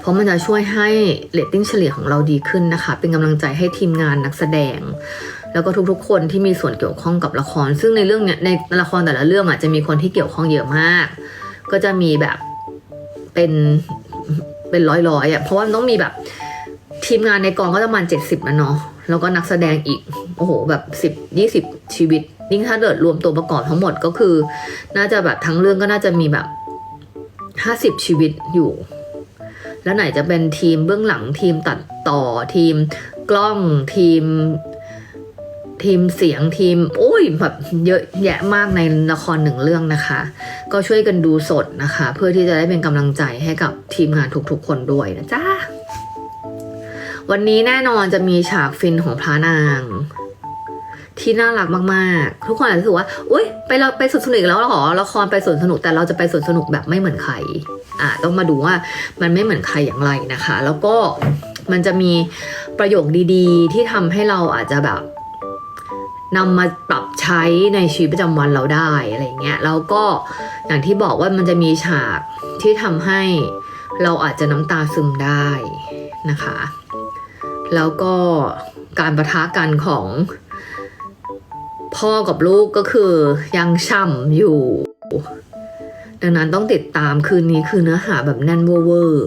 เพราะมันจะช่วยให้เรตติ้งเฉลี่ยของเราดีขึ้นนะคะ เป็นกำลังใจให้ทีมงานนักแสดง แล้วก็ทุกๆ คนที่มีส่วนเกี่ยวข้องกับละคร ซึ่งในเรื่องเนี้ยในละครแต่ละเรื่องอะจะมีคนที่เกี่ยวข้องเยอะมาก ก็จะมีแบบเป็นเป็นร้อยๆอะเพราะว่ามันต้องมีแบบทีมงานในกองก็ประมาณเจ็ดสิบนะเนาะแล้วก็นักแสดงอีกโอ้โหแบบสิบยี่สิบชีวิตยิ่งถ้าเกิดรวมตัวประกอบทั้งหมดก็คือ น่าจะแบบทั้งเรื่องก็น่าจะมีแบบห้าสิบชีวิตอยู่ แล้วไหนจะเป็นทีมเบื้องหลังทีมตัดต่อทีมกล้องทีม ทีมเสียงทีม โอ้ยแบบเยอะแยะมากในละครหนึ่งเรื่องนะคะ ก็ช่วยกันดูสดนะคะ เพื่อที่จะได้เป็นกำลังใจให้กับทีมงานทุกๆคนด้วยนะจ๊ะวันนี้แน่นอนจะมีฉากฟินของพระนาง ที่น่ารักมากๆ ทุกคนอาจจะรู้สึกว่า อุ้ยไปเราไปสวนสนุกแล้วหรอละครไปสวนสนุกแต่เราจะไปสวนสนุกแบบไม่เหมือนใคร อะต้องมาดูว่ามันไม่เหมือนใครอย่างไรนะคะ แล้วก็มันจะมีประโยคดีๆ ที่ทำให้เราอาจจะแบบนำมาปรับใช้ในชีวิตประจำวันเราได้อะไรเงี้ยแล้วก็อย่างที่บอกว่ามันจะมีฉากที่ทำให้เราอาจจะน้ำตาซึมได้นะคะ แล้วก็การประทะกันของพ่อกับลูกก็คือยังช่ำอยู่ ดังนั้นต้องติดตามคืนนี้คือเนื้อหาแบบแน่นเวอร์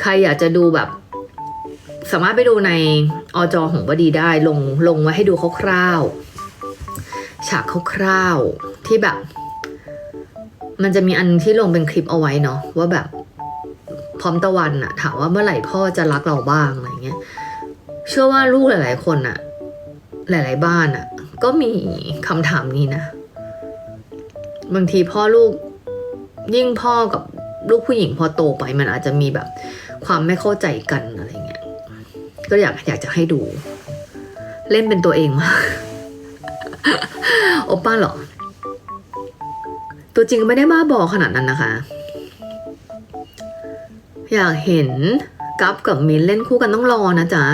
ใครอยากจะดูแบบ สามารถไปดูในอจอของบดีได้ลงลงไว้ให้ดูคร่าวๆฉากคร่าวๆที่แบบ มันจะมีอันที่ลงเป็นคลิปเอาไว้เนาะว่าแบบ พร้อมตะวันอะถามว่าเมื่อไหร่พ่อจะรักเราบ้างอะไรเงี้ยเชื่อว่าลูกหลาย ๆ คนอะหลาย ๆ บ้านอะก็มีคำถามนี้นะ บางทีพ่อลูก ยิ่งพ่อกับลูกผู้หญิงพอโตไปมันอาจจะมีแบบความไม่เข้าใจกันอะไรเงี้ย ก็อยากอยากจะให้ดู เล่นเป็นตัวเองมาก โอป้าเหรอ ตัวจริงไม่ได้บ้าบอขนาดนั้นนะคะ อยากเห็นกัฟกับมินเล่นคู่กันต้องรอนะจ๊ะ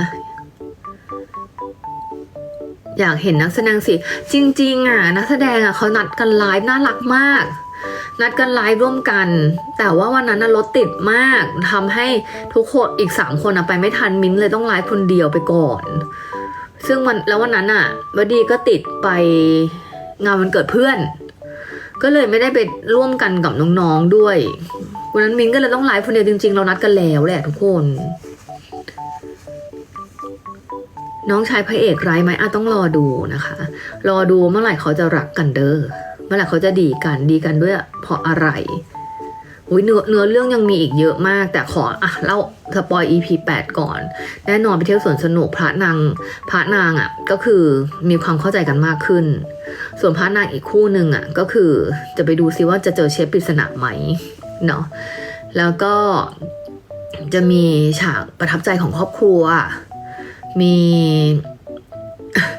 อยากเห็นนักแสดงสิ จริง ๆ อะ นักแสดงอะเขานัดกันไลฟ์น่ารักมาก นัดกันไลฟ์ร่วมกัน แต่ว่าวันนั้นรถติดมากทำให้ทุกคนอีกสามคนไปไม่ทันมิ้นเลยต้องไลฟ์คนเดียวไปก่อน ซึ่งวันแล้ววันนั้นอะวดีก็ติดไปงานวันเกิดเพื่อน ก็เลยไม่ได้ไปร่วมกันกับน้องๆด้วยวันนั้นมิ้นก็เลยต้องไลฟ์คนเดียวจริงๆ เรานัดกันแล้วแหละทุกคน น้องชายพระเอกร้ไหมอะต้องรอดูนะคะ รอดูเมื่อไหร่เขาจะรักกันเด้อ เมื่อไหร่เขาจะดีกันดีกันด้วยเพราะอะไรอุ้ยเนื้อเนื้อเรื่องยังมีอีกเยอะมาก แต่ขออะเล่าสปอย EP 8 ก่อน แน่นอนไปเที่ยวสวนสนุกพระนางพระนางอะก็คือมีความเข้าใจกันมากขึ้น ส่วนพระนางอีกคู่หนึ่งอะก็คือจะไปดูซิว่าจะเจอเชฟปริศนาไหมเนาะแล้วก็จะมีฉากประทับใจของครอบครัว มี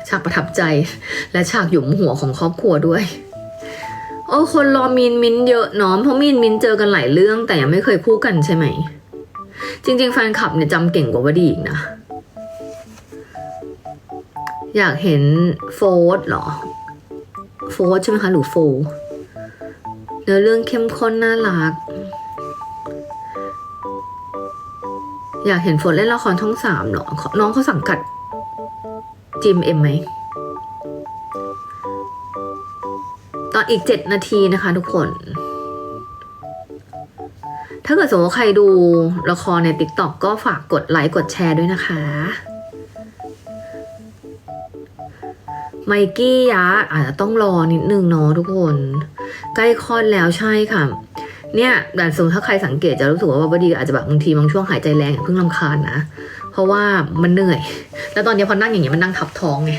ฉากประทับใจและฉากหยุมหัวของครอบครัวด้วย โอ้คนรอมีนมินเยอะเนาะเพราะมีนมินเจอกันหลายเรื่อง แต่ยังไม่เคยคู่กันใช่ไหม จริง ๆ แฟนคลับเนี่ยจำเก่งกว่าวดีอีกนะ อยากเห็นโฟร์เหรอ โฟร์ใช่ไหมคะ หรือโฟร์เนื้อเรื่องเข้มข้นน่ารัก อยากเห็นโฟร์เล่นละครช่องสามเหรอ น้องเขาสังกัดจิมเอ็มไหม อีกเจ็ดนาทีนะคะทุกคน ถ้าเกิดสมมติว่าใครดูละครใน t ิ k t o k ก็ฝากกดไลค์กดแชร์ด้วยนะคะไมกี้ยะอาจจะต้องรอนิดนึงเนาะทุกคน ใกล้คลอดแล้วใช่ค่ะ เนี่ยแต่สมมติถ้าใครสังเกตจะรู้สึกว่าบดีอาจจะแบบบางทีบางช่วงหายใจแรงอย่าเพิ่งลำคาญนะ เพราะว่ามันเหนื่อย แล้วตอนนี้พอนั่งอย่างนี้มันนั่งทับท้องไง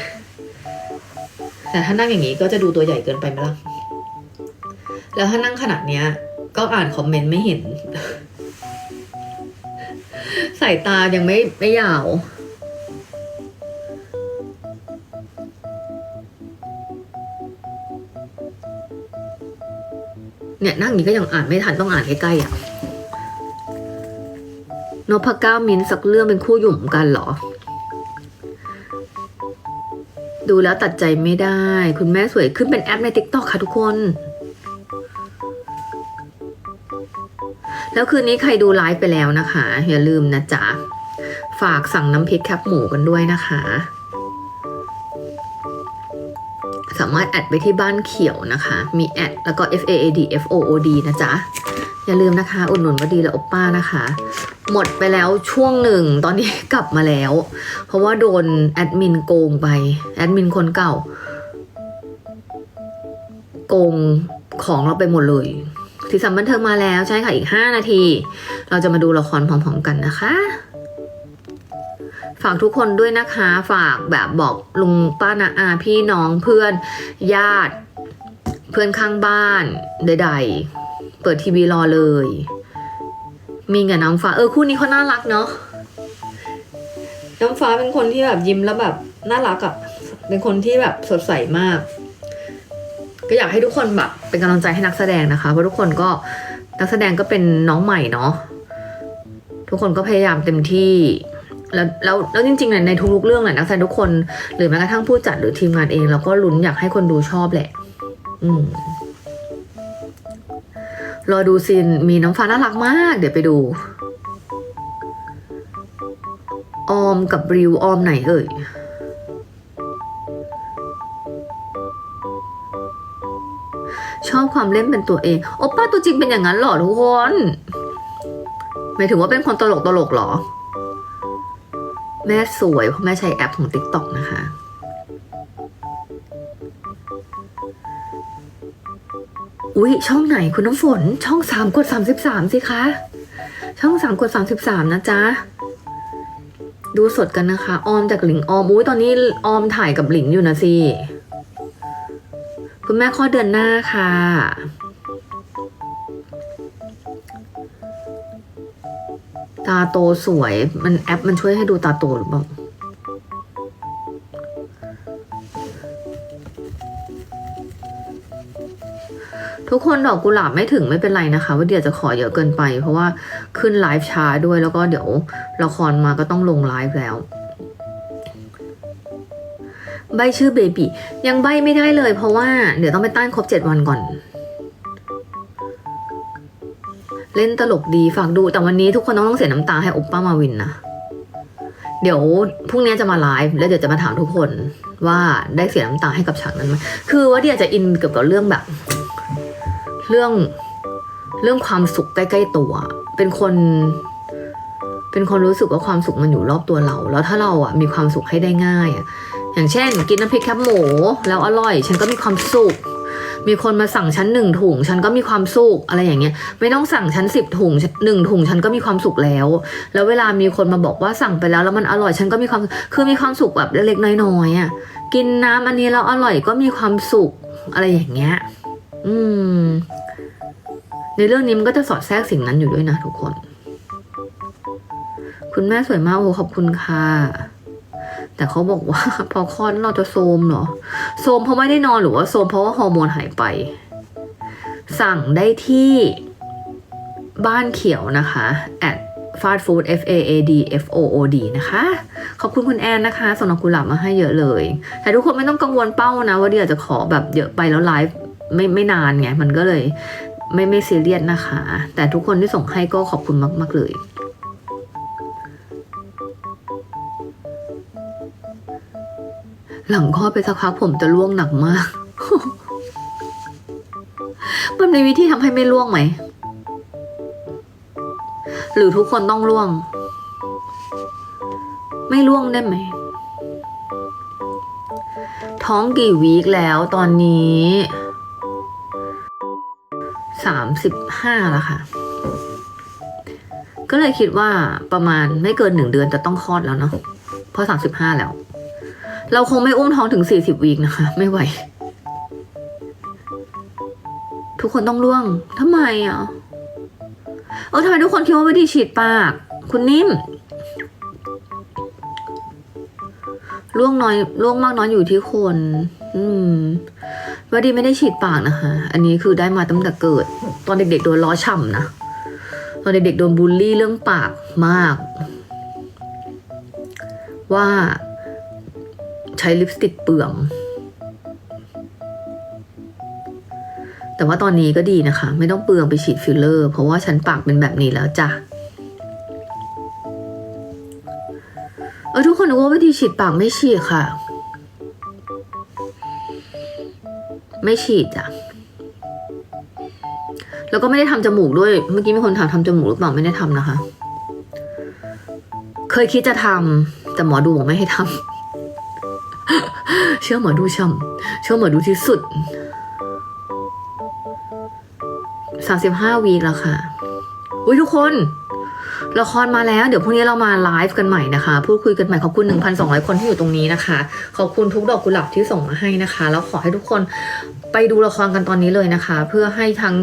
แต่ถ้านั่งอย่างนี้ก็จะดูตัวใหญ่เกินไปไหมล่ะ แล้วถ้านั่งขนาดเนี้ย ก็อ่านคอมเมนต์ไม่เห็น สายตายังไม่ไม่ยาวเนี่ยนั่งอย่างนี้ก็ยังอ่านไม่ทันต้องอ่านใกล้ๆอะนพก้ามินสักเรื่องเป็นคู่หยุ่มกันเหรอ ดูแล้วตัดใจไม่ได้ คุณแม่สวยขึ้นเป็นแอปใน t ิ k t o k ค่ะทุกคน แล้วคืนนี้ใครดูไลฟ์ไปแล้วนะคะ อย่าลืมนะจ๊ะ ฝากสั่งน้ำพริกแคบหมูกันด้วยนะคะ สามารถแอดไปที่บ้านเขียวนะคะ มีแอดแล้วก็ F A A D F O O D นะจ๊ะ อย่าลืมนะคะ อุดหนุนวดีและอปป้านะคะ หมดไปแล้วช่วงหนึ่งตอนนี้กลับมาแล้ว เพราะว่าโดนแอดมินโกงไป แอดมินคนเก่า โกงของเราไปหมดเลย สีสันบันเทิงมาแล้วใช่ค่ะอีก 5 นาที เราจะมาดูละครพร้อมๆกันนะคะ ฝากทุกคนด้วยนะคะ ฝากแบบบอกลุงป้านาอาพี่น้องเพื่อนญาติ เพื่อนข้างบ้านใดๆ เปิดทีวีรอเลย มีกับน้ำฟ้าเออคู่นี้เขาน่ารักเนาะน้ำฟ้าเป็นคนที่แบบยิ้มแล้วแบบน่ารักอะเป็นคนที่แบบสดใสมาก ก็อยากให้ทุกคนแบบเป็นกำลังใจให้นักแสดงนะคะเพราะทุกคนก็นักแสดงก็เป็นน้องใหม่เนาะทุกคนก็พยายามเต็มที่ แล้วแล้วแล้วจริงๆเนี่ยในทุกๆเรื่องแหละนักแสดงทุกคน หรือแม้กระทั่งผู้จัดหรือทีมงานเองเราก็ลุ้นอยากให้คนดูชอบแหละ อืมรอดูซีนมีน้องฟ้าน่ารักมาก เดี๋ยวไปดู ออมกับริวออมไหนเอ่ย อบความเล่นเป็นตัวเองโอป้าตัวจริงเป็นอย่างนั้นหรอทุกคนหมายถึงว่าเป็นคนตลกตลกหรอ แม่สวยเพราะแม่ใช้แอปของ TikTok นะคะอุ๊ย ช่องไหนคุณน้ำฝน ช่องสามกดสามสิบสามสิคะ ช่องสามกดสามสิบสามนะจ๊ะ ดูสดกันนะคะ ออมจากหลิงออม อุ้ยตอนนี้ออมถ่ายกับหลิงอยู่นะสิ คุณแม่ข้อเดือนหน้าค่ะตาโตสวย มันแอปมันช่วยให้ดูตาโตหรือเปล่า ทุกคนดอกกุหลาบไม่ถึงไม่เป็นไรนะคะ ว่าเดี๋ยวจะขอเยอะเกินไป เพราะว่าขึ้นไลฟ์ช้าด้วยแล้วก็เดี๋ยวละครมาก็ต้องลงไลฟ์แล้ว ใบชื่อเบบียังใบไม่ได้เลยเพราะว่าเดี๋ยวต้องไปต้านครบเจ็ดวันก่อน เล่นตลกดีฝากดูแต่วันนี้ทุกคนต้องต้องเสียน้ำตาให้โอปป้ามาวินนะ เดี๋ยวพรุ่งนี้จะมาไลฟ์แล้วเดี๋ยวจะมาถามทุกคนว่าได้เสียน้ำตาให้กับฉากนั้นไหมคือว่าเดี๋ยวจะอินเกี่ยวกับเรื่องแบบ เรื่องเรื่องความสุขใกล้ๆตัว เป็นคนเป็นคนรู้สึกว่าความสุขมันอยู่รอบตัวเรา แล้วถ้าเราอะมีความสุขให้ได้ง่ายอะ อย่างเช่น กินน้ำพริกแคบหมูแล้วอร่อย ฉันก็มีความสุขมีคนมาสั่งฉันหนึ่งถุง ฉันก็มีความสุขอะไรอย่างเงี้ยไม่ต้องสั่งฉันสิบถุงหนึ่งถุงฉันก็มีความสุขแล้ว แล้วเวลามีคนมาบอกว่าสั่งไปแล้วแล้วมันอร่อยฉันก็มีความคือมีความสุขแบบเล็กๆน้อยๆอะกินน้ำอันนี้แล้วอร่อยก็มีความสุขอะไรอย่างเงี้ยอืม ในเรื่องนี้มันก็จะสอดแทรกสิ่งนั้นอยู่ด้วยนะทุกคน คุณแม่สวยมากโอ้ขอบคุณค่ะ แต่เขาบอกว่าพอคลอดเราจะโซมเหรอ โซมเพราะไม่ได้นอนหรือว่าโซมเพราะว่าฮอร์โมนหายไป สั่งได้ที่บ้านเขียวนะคะ at fast food f a a d f o o d นะคะ ขอบคุณคุณแอนนะคะส่งดอกกุหลาบมาให้เยอะเลย แต่ทุกคนไม่ต้องกังวลเป้านะว่าเดี๋ยวจะขอแบบเยอะไปแล้วไลฟ์ไม่ไม่นานไง มันก็เลยไม่ไม่ซีเรียสนะคะ แต่ทุกคนที่ส่งให้ก็ขอบคุณมาก ๆ เลย หลังคลอดไปสักพักผมจะร่วงหนักมาก มันมีวิธีทำให้ไม่ร่วงไหม หรือทุกคนต้องร่วง ไม่ร่วงได้ไหม ท้องกี่วีคแล้วตอนนี้สามสิบห้าแล้วค่ะ ก็เลยคิดว่าประมาณไม่เกินหนึ่งเดือนจะต้องคลอดแล้วเนาะเพราะสามสิบห้าแล้ว เราคงไม่อุ้มท้องถึงสี่สิบวีคนะคะ ไม่ไหว ทุกคนต้องร่วงทำไมอะเออทำไมทุกคนคิดว่าวิธีฉีดปาก คุณนิ่มร่วงน้อยร่วงมากน้อยอยู่ที่คน อืมว่าดีไม่ได้ฉีดปากนะคะ อันนี้คือได้มาตั้งแต่เกิด ตอนเด็กๆโดนล้อฉ่ำนะ ตอนเด็กๆโดนบูลลี่เรื่องปากมาก ว่า ใช้ลิปสติกเปลือง แต่ว่าตอนนี้ก็ดีนะคะ ไม่ต้องเปลืองไปฉีดฟิลเลอร์ เพราะว่าฉันปากเป็นแบบนี้แล้วจ้ะเออทุกคนรู้ว่าวิธีฉีดปากไม่ฉีดค่ะ ไม่ฉีดจ้ะแล้วก็ไม่ได้ทำจมูกด้วย เมื่อกี้มีคนถามทำจมูกหรือเปล่าไม่ได้ทำนะคะ เคยคิดจะทำแต่หมอดูบอกไม่ให้ทำ เชื่อหมอดูช่ำเชื่อหมอดูที่สุดสามสิบห้าวีแล้วค่ะ อุ้ยทุกคน ละครมาแล้ว เดี๋ยวพรุ่งนี้เรามาไลฟ์กันใหม่นะคะ พูดคุยกันใหม่ขอบคุณ 1,200 คนที่อยู่ตรงนี้นะคะ ขอบคุณทุกดอกกุหลาบที่ส่งมาให้นะคะ แล้วขอให้ทุกคนไปดูละครกันตอนนี้เลยนะคะ เพื่อให้ทั้ง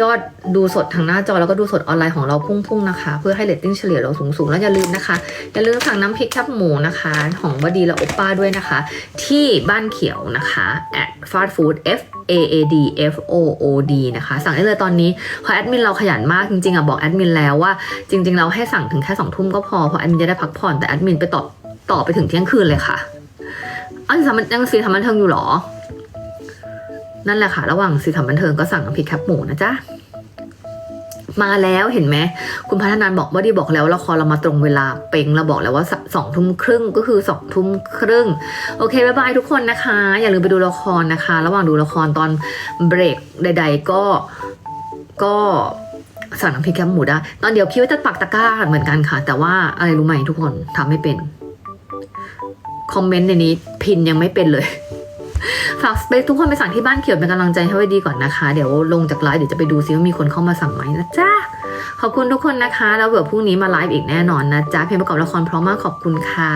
ยอดดูสดทางหน้าจอแล้วก็ดูสดออนไลน์ของเราพุ่งๆนะคะ เพื่อให้เรตติ้งเฉลี่ยเราสูงๆ แล้วอย่าลืมนะคะอย่าลืมสั่งน้ำพริกแคบหมูนะคะ ของบดีและโอป้าด้วยนะคะ ที่บ้านเขียวนะคะ at fast food f a a d f o o d นะคะ สั่งได้เลยตอนนี้เพราะแอดมินเราขยันมากจริงๆอะบอกแอดมินแล้วว่าจริง ๆ เราให้สั่งถึงแค่สองทุ่มก็พอเพราะแอดมินจะได้พักผ่อนแต่แอดมินไปต่อต่อไปถึงเที่ยงคืนเลยค่ะอ้าวสีสันมันยังสีสันบันเทิงอยู่หรอ นั่นแหละค่ะ ระหว่างสีสันบันเทิงก็สั่งน้ำพริกแคบหมูนะจ๊ะมาแล้วเห็นไหมคุณพัฒนานบอกว่าดีบอกแล้วละครเรามาตรงเวลาเป่งเราบอกแล้วว่าสองทุ่มครึ่งก็คือสองทุ่มครึ่ง โอเคบายบายทุกคนนะคะ อย่าลืมไปดูละครนะคะ ระหว่างดูละครตอนเบรกใด ๆ ก็ก็สั่งน้ำพริกแคบหมูได้ตอนเดียวคิดว่าจะปักตะกร้าเหมือนกันค่ะ แต่ว่าอะไรรู้ไหมทุกคนทำไม่เป็น คอมเมนต์ในนี้พินยังไม่เป็นเลย ฝากไปทุกคนไปสั่งที่บ้านเขียวเป็นกำลังใจให้ไว้ดีก่อนนะคะ เดี๋ยวลงจากไลฟ์เดี๋ยวจะไปดูซิว่ามีคนเข้ามาสั่งไหมนะจ๊ะ ขอบคุณทุกคนนะคะ แล้วเดี๋ยวพรุ่งนี้มาไลฟ์อีกแน่นอนนะจ๊ะ เพลงประกอบละครเพราะมากขอบคุณค่ะ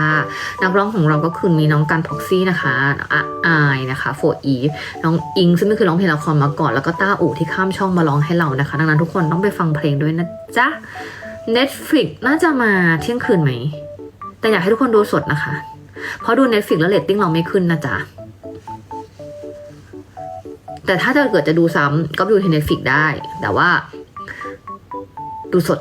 นักร้องของเราก็คือมีน้องกันพ็อกซี่นะคะอะอายนะคะโฟอีน้องอิงซึ่งไม่เคยร้องเพลงละครมาก่อน แล้วก็ต้าอู่ที่ข้ามช่องมาร้องให้เรานะคะ ดังนั้นทุกคนต้องไปฟังเพลงด้วยนะจ๊ะ Netflix น่าจะมาเที่ยงคืนไหม แต่อยากให้ทุกคนดูสดนะคะ เพราะดู Netflix แล้วเรตติ้งเราไม่ขึ้นนะจ๊ะ แต่ถ้าจะเกิดจะดูซ้ำก็ดูที่ Netflix ได้ แต่ว่า ดูสด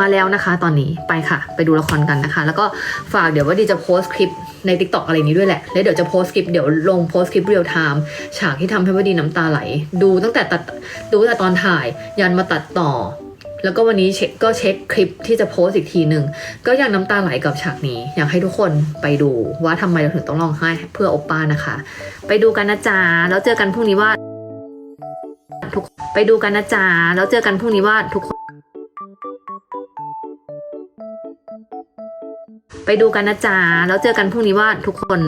มาแล้วนะคะตอนนี้ไปค่ะ ไปดูละครกันนะคะ แล้วก็ฝากเดี๋ยวว่าดีจะโพสคลิปใน t ิ k t o k อะไรนี้ด้วยแหละ แล้วเดี๋ยวจะโพสคลิปเดี๋ยวลงโพสคลิปเรียลไทม์ฉากที่ทำให้ว่าดีน้ำตาไหล ดูตั้งแต่ตัดดูแต่ตอนถ่าย ยันมาตัดต่อ แล้วก็วันนี้เช็คก็เช็คคลิปที่จะโพสอีกทีหนึ่งก็ยังน้ำตาไหลกับฉากนี้ อยากให้ทุกคนไปดูว่าทำไมเราถึงต้องร้องไห้เพื่อโอปป้านะคะ ไปดูกันนะจ๊ะแล้วเจอกันพรุ่งนี้ว่าทุกไปดูกันนะจ๊ะแล้วเจอกันพรุ่งนี้ว่าทุกคนไปดูกันนะจ๊ะแล้วเจอกันพรุ่งนี้ว่าทุกคน